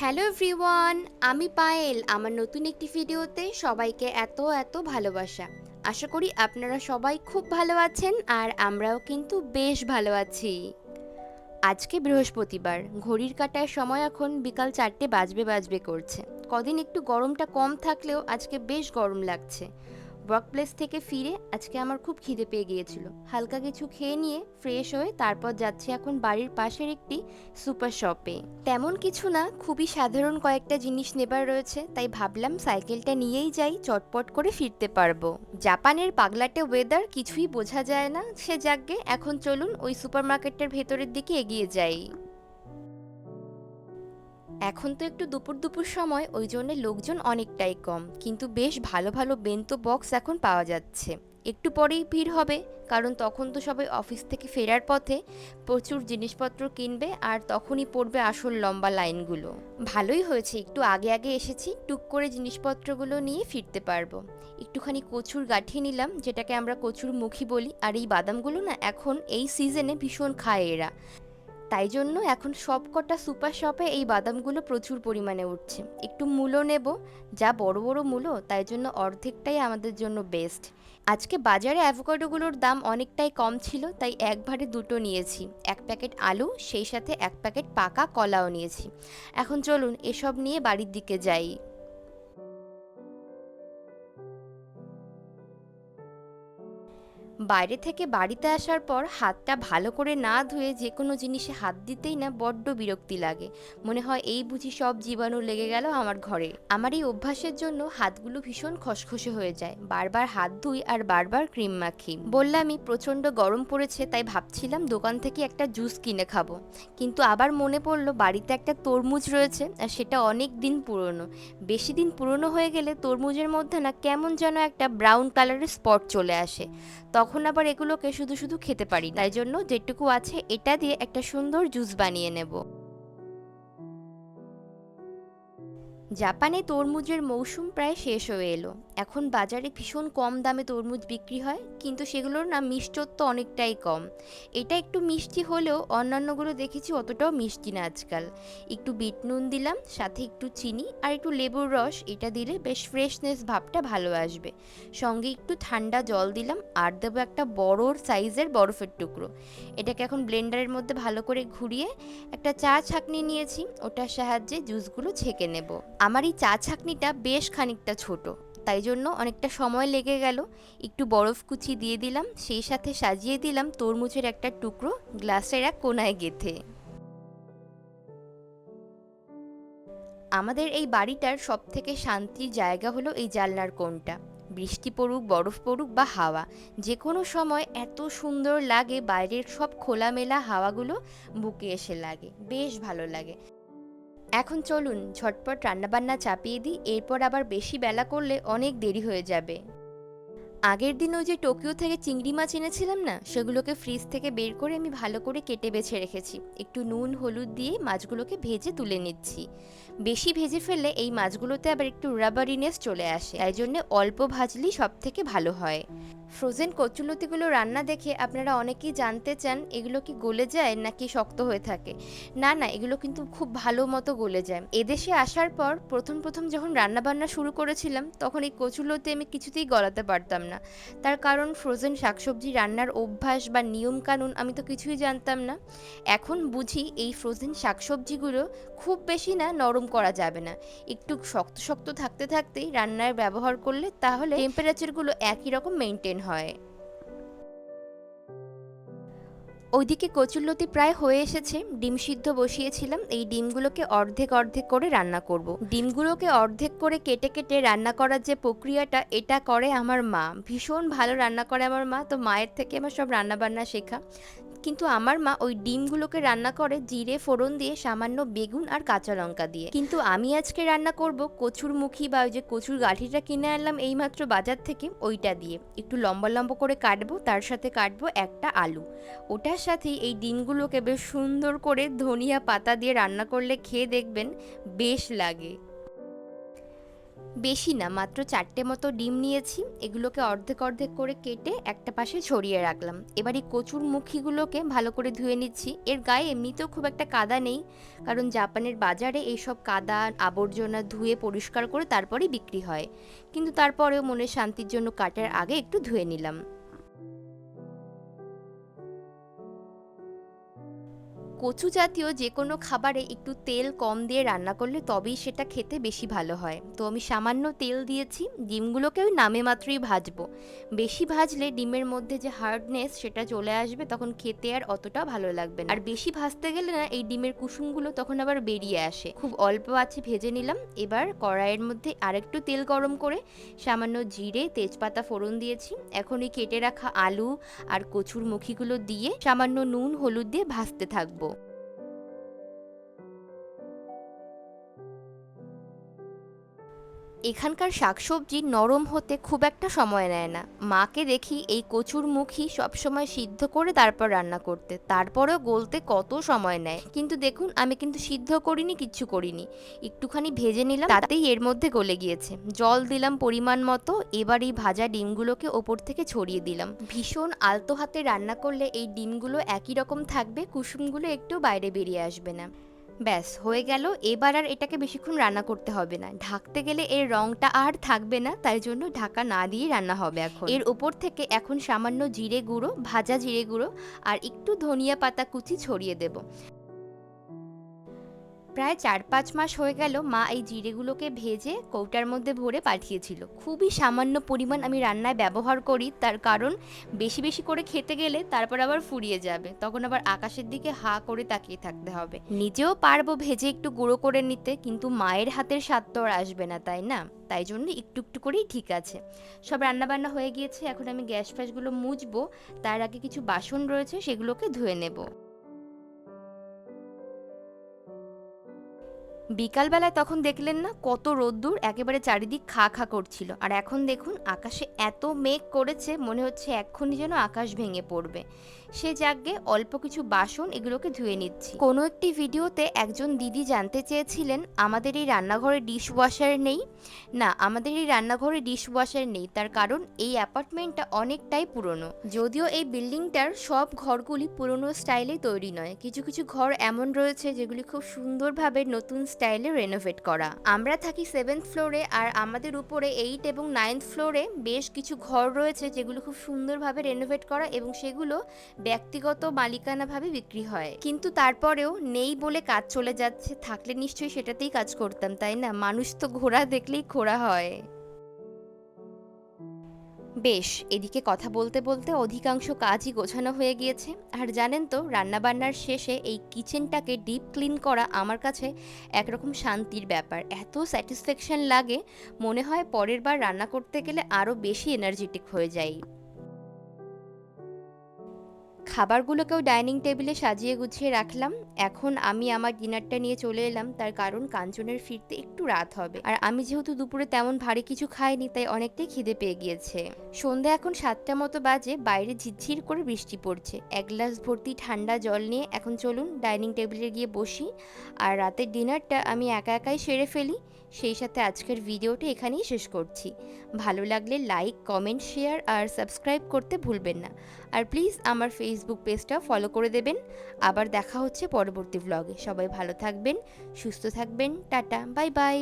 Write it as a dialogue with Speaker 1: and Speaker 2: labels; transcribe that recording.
Speaker 1: Hello everyone, আমি পায়েল। আমার নতুন একটি ভিডিওতে সবাইকে এত এত ভালোবাসা। আশা করি আপনারা সবাই খুব ভালো আছেন আর আমরাও কিন্তু বেশ ভালো আছি। আজকে বৃহস্পতিবার। ঘড়ির কাটার সময় এখন বিকাল চারটে বাজবে বাজবে করছে। কদিন একটু গরমটা কম থাকলেও আজকে বেশ গরম লাগছে। ওয়ার্ক প্লেস থেকে ফিরে আজকে আমার খুব খিদে পেয়ে গিয়েছিল। হালকা কিছু খেয়ে নিয়ে ফ্রেশ হয়ে তারপর যাচ্ছি এখন বাড়ির পাশের একটি সুপার শপে তেমন কিছু না, খুবই সাধারণ কয়েকটা জিনিস নেবার রয়েছে, তাই ভাবলাম সাইকেলটা নিয়েই যাই, চটপট করে ফিরতে পারব। জাপানের পাগলাটে ওয়েদার কিছুই বোঝা যায় না, সে যাকগে এখন চলুন ওই সুপার মার্কেটের ভেতরের দিকে এগিয়ে যাই। এখন তো একটু দুপুর দুপুর সময়, ওই জন্য লোকজন অনেকটাই কম। কিন্তু বেশ ভালো ভালো বেন্তো বক্স এখন পাওয়া যাচ্ছে। একটু পরেই ভিড় হবে, কারণ তখন তো সবাই অফিস থেকে ফেরার পথে প্রচুর জিনিসপত্র কিনবে আর তখনই পড়বে আসল লম্বা লাইনগুলো। ভালোই হয়েছে, একটু আগে আগে এসেছি, টুক করে জিনিসপত্রগুলো নিয়ে ফিরতে পারব। একটুখানি কচুর গাঠি নিলাম, যেটাকে আমরা কচুর মুখী বলি, আর এই বাদামগুলো না এখন এই সিজনে ভীষণ খায় এরা। তাই জন্য এখন সবকটা সুপার শপে এই বাদামগুলো প্রচুর পরিমাণে উঠছে। একটু মূলো নেব, যা বড় বড় মূলো তাই জন্য অর্ধেকটাই আমাদের জন্য বেস্ট আজকে বাজারে অ্যাভোকাডোগুলোর দাম অনেকটাই কম ছিল, তাই একবারে দুটো নিয়েছি। এক প্যাকেট আলু, সেই সাথে এক প্যাকেট পাকা কলাও নিয়েছি। এখন চলুন এসব নিয়ে বাড়ির দিকে যাই। বাইরে থেকে বাড়িতে আসার পর হাতটা ভালো করে না ধুয়ে যে কোনো জিনিসে হাত দিতেই না বড্ড বিরক্তি লাগে। মনে হয় এই বুঝি সব জীবাণু লেগে গেল আমার ঘরে। আমার এই অভ্যাসের জন্য হাতগুলো ভীষণ খসখসে হয়ে যায়। বারবার হাত ধুই আর বারবার ক্রিম মাখি। বললামই, প্রচণ্ড গরম পড়েছে, তাই ভাবছিলাম দোকান থেকে একটা জুস কিনে খাব। কিন্তু আবার মনে পড়ল, বাড়িতে একটা তরমুজ রয়েছে আর সেটা অনেক দিন পুরনো। বেশি দিন পুরনো হয়ে গেলে তরমুজের মধ্যে না কেমন যেন একটা ব্রাউন কালারের স্পট চলে আসে। তখন আবার এগুলোকে শুধু শুধু খেতে পারি তাই জন্য যেটুকু আছে এটা দিয়ে একটা সুন্দর জুস বানিয়ে নেব। জাপানে তরমুজের মৌসুম প্রায় শেষ হয়ে এলো। এখন বাজারে ভীষণ কম দামে তরমুজ বিক্রি হয়, কিন্তু সেগুলোর না মিষ্টত্ব অনেকটাই কম। এটা একটু মিষ্টি হলেও অন্যান্যগুলো দেখেছি অতটাও মিষ্টি না আজকাল। একটু বিট নুন দিলাম, সাথে একটু চিনি আর একটু লেবুর রস, এটা দিলে বেশ ফ্রেশনেস ভাবটা ভালো আসবে। সঙ্গে একটু ঠান্ডা জল দিলাম আর দেবো একটা বড় সাইজের বরফের টুকরো। এটাকে এখন ব্লেন্ডারের মধ্যে ভালো করে ঘুরিয়ে একটা চা ছাঁকনি নিয়েছি, ওটার সাহায্যে জুসগুলো ছেঁকে নেব। আমার এই চা ছাঁকনিটা বেশ খানিকটা ছোট। তাই জন্য অনেকটা সময় লেগে গেল। একটু বরফ কুচি দিয়ে দিলাম, সেই সাথে সাজিয়ে দিলাম তরমুজের একটা টুকরো গ্লাসের এক কোনায় গেথে। আমাদের এই বাড়িটার সব থেকে শান্তির জায়গা হলো এই জানলার কোণটা। বৃষ্টি পড়ুক, বরফ পড়ুক বা হাওয়া যে কোনো সময় এত সুন্দর লাগে বাইরের সব খোলামেলা হাওয়াগুলো বুকে এসে লাগে, বেশ ভালো লাগে। এখন চলুন ঝটপট রান্নাবান্না চাপিয়ে দিই, এরপর আবার বেশি বেলা করলে অনেক দেরি হয়ে যাবে। আগের দিন ওই যে টোকিও থেকে চিংড়ি মাছ এনেছিলাম না, সেগুলোকে ফ্রিজ থেকে বের করে আমি ভালো করে কেটে বেছে রেখেছি। একটু নুন, হলুদ দিয়ে মাছগুলোকে ভেজে তুলে নিচ্ছি। বেশি ভেজে ফেললে এই মাছগুলোতে আবার একটু রাবারিনেস চলে আসে, তাই জন্য অল্প ভাজলেই সব থেকে ভালো হয়। ফ্রোজেন কচুলতিগুলো রান্না দেখে আপনারা অনেকেই জানতে চান, এগুলো কি গলে যায় নাকি শক্ত হয়ে থাকে? না না, এগুলো কিন্তু খুব ভালো মতো গলে যায়। এদেশে আসার পর প্রথম প্রথম যখন রান্না বান্না শুরু করেছিলাম, তখন এই কচুলতি আমি কিছুতেই গলাতে পারতাম না। তার কারণ ফ্রোজেন শাকসবজি রান্নার অভ্যাস বা নিয়ম কানুন আমি তো কিছুই জানতাম না। এখন বুঝি এই ফ্রোজেন শাকসবজিগুলো খুব বেশি না নরম করা যাবে না। একটু শক্ত শক্ত থাকতে, থাকতেই রান্নায় ব্যবহার করলে তাহলে টেম্পারেচারগুলো একই রকম মেনটেন হয়। ওইদিকে কচুরলতি প্রায় হয়ে এসেছে। ডিম সিদ্ধ বসিয়েছিলাম। এই ডিমগুলোকে অর্ধেক অর্ধেক করে রান্না করব। ডিমগুলোকে অর্ধেক করে কেটে কেটে রান্না করার যে প্রক্রিয়াটা, এটা করে আমার মা। ভীষণ ভালো রান্না করে আমার মা। তো মায়ের থেকে আমার সব রান্নাবান্না শেখা। কিন্তু আমার মা ওই ডিমগুলোকে রান্না করে জিরে, ফোড়ন দিয়ে, সামান্য বেগুন আর কাঁচা লঙ্কা দিয়ে। কিন্তু আমি আজকে রান্না করব কচুর মুখী বা ওই যে কচুর গাঠিটা কিনে আনলাম এইমাত্র বাজার থেকে ওইটা দিয়ে। একটু লম্বা লম্বা করে কাটবো, তার সাথে কাটবো একটা আলু। ওটার সাথেই এই ডিমগুলোকে বেশ সুন্দর করে ধনিয়া পাতা দিয়ে রান্না করলে খেয়ে দেখবেন বেশ লাগে। বেশি না, মাত্র চারটে মতো ডিম নিয়েছি, এগুলোকে অর্ধেক অর্ধেক করে কেটে একটা পাশে ছড়িয়ে রাখলাম। এবার এই কচুর মুখিগুলোকে ভালো করে ধুয়ে নিচ্ছি। এর গায়ে এমনিতেও খুব একটা কাদা নেই, কারণ জাপানের বাজারে এইসব কাদা, আবর্জনা ধুয়ে পরিষ্কার করে তারপরেই বিক্রি হয়। কিন্তু তারপরেও মনের শান্তির জন্য কাটার আগে একটু ধুয়ে নিলাম। কচু জাতীয় যে কোনো খাবারে একটু তেল কম দিয়ে রান্না করলে তবেই সেটা খেতে বেশি ভালো হয়। তো আমি সামান্য তেল দিয়েছি, ডিমগুলোকেও নামে মাত্রই ভাজবো। বেশি ভাজলে ডিমের মধ্যে যে হার্ডনেস সেটা চলে আসবে, তখন খেতে আর অতটা ভালো লাগবে না। আর বেশি ভাজতে গেলে না, এই ডিমের কুসুমগুলো তখন আবার বেরিয়ে আসে। খুব অল্প আছে ভেজে নিলাম, এবার কড়াইয়ের মধ্যে আরেকটু তেল গরম করে সামান্য জিরে, তেজপাতা ফোড়ন দিয়েছি। এখন এই কেটে রাখা আলু আর কচুর মুখিগুলো দিয়ে সামান্য নুন, হলুদ দিয়ে ভাজতে থাকব। এখানকার শাকসবজি নরম হতে খুব একটা সময় নেয় না। মাকে দেখি এই কচুর মুখই সবসময় সিদ্ধ করে তারপর রান্না করতে। তারপরেও গলতে কত সময় নেয়। কিন্তু দেখুন, আমি কিন্তু সিদ্ধ করিনি, কিচ্ছু করিনি। একটুখানি ভেজে নিলাম, তাতেই এর মধ্যে গলে গিয়েছে। জল দিলাম পরিমাণ মতো, এবার এই ভাজা ডিমগুলোকে ওপর থেকে ছড়িয়ে দিলাম। ভীষণ আলতো হাতে রান্না করলে এই ডিমগুলো একই রকম থাকবে, কুসুমগুলো একটু বাইরে বেরিয়ে আসবে না। ব্যাস, হয়ে গেল। এবার আর এটাকে বেশিক্ষণ রান্না করতে হবে না। ঢাকতে গেলে এর রংটা আর থাকবে না, তাই জন্য ঢাকা না দিয়ে রান্না হবে এখন। এর উপর থেকে এখন সামান্য জিরে গুঁড়ো, ভাজা জিরে গুঁড়ো আর একটু ধনিয়া পাতা কুচি ছড়িয়ে দেব। প্রায় চার পাঁচ মাস হয়ে গেল মা এই জিরেগুলোকে ভেজে কৌটার মধ্যে ভরে পাঠিয়েছিল। খুবই সামান্য পরিমাণ আমি রান্নায় ব্যবহার করি, তার কারণ বেশি বেশি করে খেতে গেলে তারপর আবার ফুরিয়ে যাবে। তখন আবার আকাশের দিকে হা করে তাকিয়ে থাকতে হবে। নিজেও পারব ভেজে একটু গুঁড়ো করে নিতে, কিন্তু মায়ের হাতের স্বাদ তো আর আসবে না, তাই না? তাই জন্য একটু একটু করেই ঠিক আছে। সব রান্নাবান্না হয়ে গিয়েছে, এখন আমি গ্যাস ফ্যাসগুলো মুছবো। তার আগে কিছু বাসন রয়েছে, সেগুলোকে ধুয়ে নেব। বিকালবেলায় তখন দেখলেন না কত রোদ্দুর একেবারে চারিদিক খা খা করছিল। আর এখন দেখুন, আকাশে এত মেঘ করেছে, মনে হচ্ছে এক্ষুনি যেন আকাশ ভেঙে পড়বে। সে জাগে অল্প কিছু বাসন এগুলোকে ধুয়ে নিচ্ছি। কোনো একটি ভিডিওতে একজন দিদি জানতে চেয়েছিলেন, আমাদের এই রান্নাঘরে ডিশ ওয়াশার নেই? না, আমাদের এই রান্নাঘরে ডিশ ওয়াশার নেই, তার কারণ এই অ্যাপার্টমেন্টটা অনেকটাই পুরনো। যদিও এই বিল্ডিংটার সব ঘরগুলি পুরনো স্টাইলে তৈরি নয়, কিছু কিছু ঘর এমন রয়েছে যেগুলি খুব সুন্দরভাবে নতুন স্টাইলে রেনোভেট করা। আমরা থাকি সেভেন্থ ফ্লোরে আর আমাদের উপরে এইট এবং নাইন্থ ফ্লোরে বেশ কিছু ঘর রয়েছে যেগুলো খুব সুন্দরভাবে রেনোভেট করা এবং সেগুলো ব্যক্তিগত মালিকানাভাবে বিক্রি হয়। কিন্তু তারপরেও নেই বলে কাজ চলে যাচ্ছে, থাকলে নিশ্চয়ই সেটাতেই কাজ করতাম, তাই না? মানুষ তো ঘোড়া দেখলেই ঘোড়া হয়। বেশ, এদিকে কথা বলতে বলতে অধিকাংশ কাজই গোছানো হয়ে গিয়েছে। আর জানেন তো, রান্নাবান্নার শেষে এই কিচেনটাকে ডিপ ক্লিন করা আমার কাছে একরকম শান্তির ব্যাপার। এত স্যাটিসফ্যাকশন লাগে, মনে হয় পরের বার রান্না করতে গেলে আরও বেশি এনার্জেটিক হয়ে যাই। খাবারগুলোকেও ডাইনিং টেবিলে সাজিয়ে গুছিয়ে রাখলাম। এখন আমি আমার ডিনারটা নিয়ে চলে এলাম, তার কারণ কাঞ্চনের ফিরতে একটু রাত হবে। আর আমি যেহেতু দুপুরে তেমন ভারী কিছু খাইনি, তাই অনেকটাই খিদে পেয়ে গিয়েছে। সন্ধ্যা এখন সাতটা মতো বাজে, বাইরে ঝিরঝির করে বৃষ্টি পড়ছে। এক গ্লাস ভর্তি ঠান্ডা জল নিয়ে এখন চলুন ডাইনিং টেবিলে গিয়ে বসি। আর রাতের ডিনারটা আমি একা একাই সেরে ফেলি। সেই সাথে আজকের ভিডিওটি এখানেই শেষ করছি। ভালো লাগলে লাইক কমেন্ট শেয়ার আর সাবস্ক্রাইব করতে ভুলবেন না। আর প্লিজ আমার ফেসবুক পেজটা ফলো করে দেবেন। আবার দেখা হচ্ছে পরবর্তী ব্লগে সবাই ভালো থাকবেন, সুস্থ থাকবেন। Tata bye bye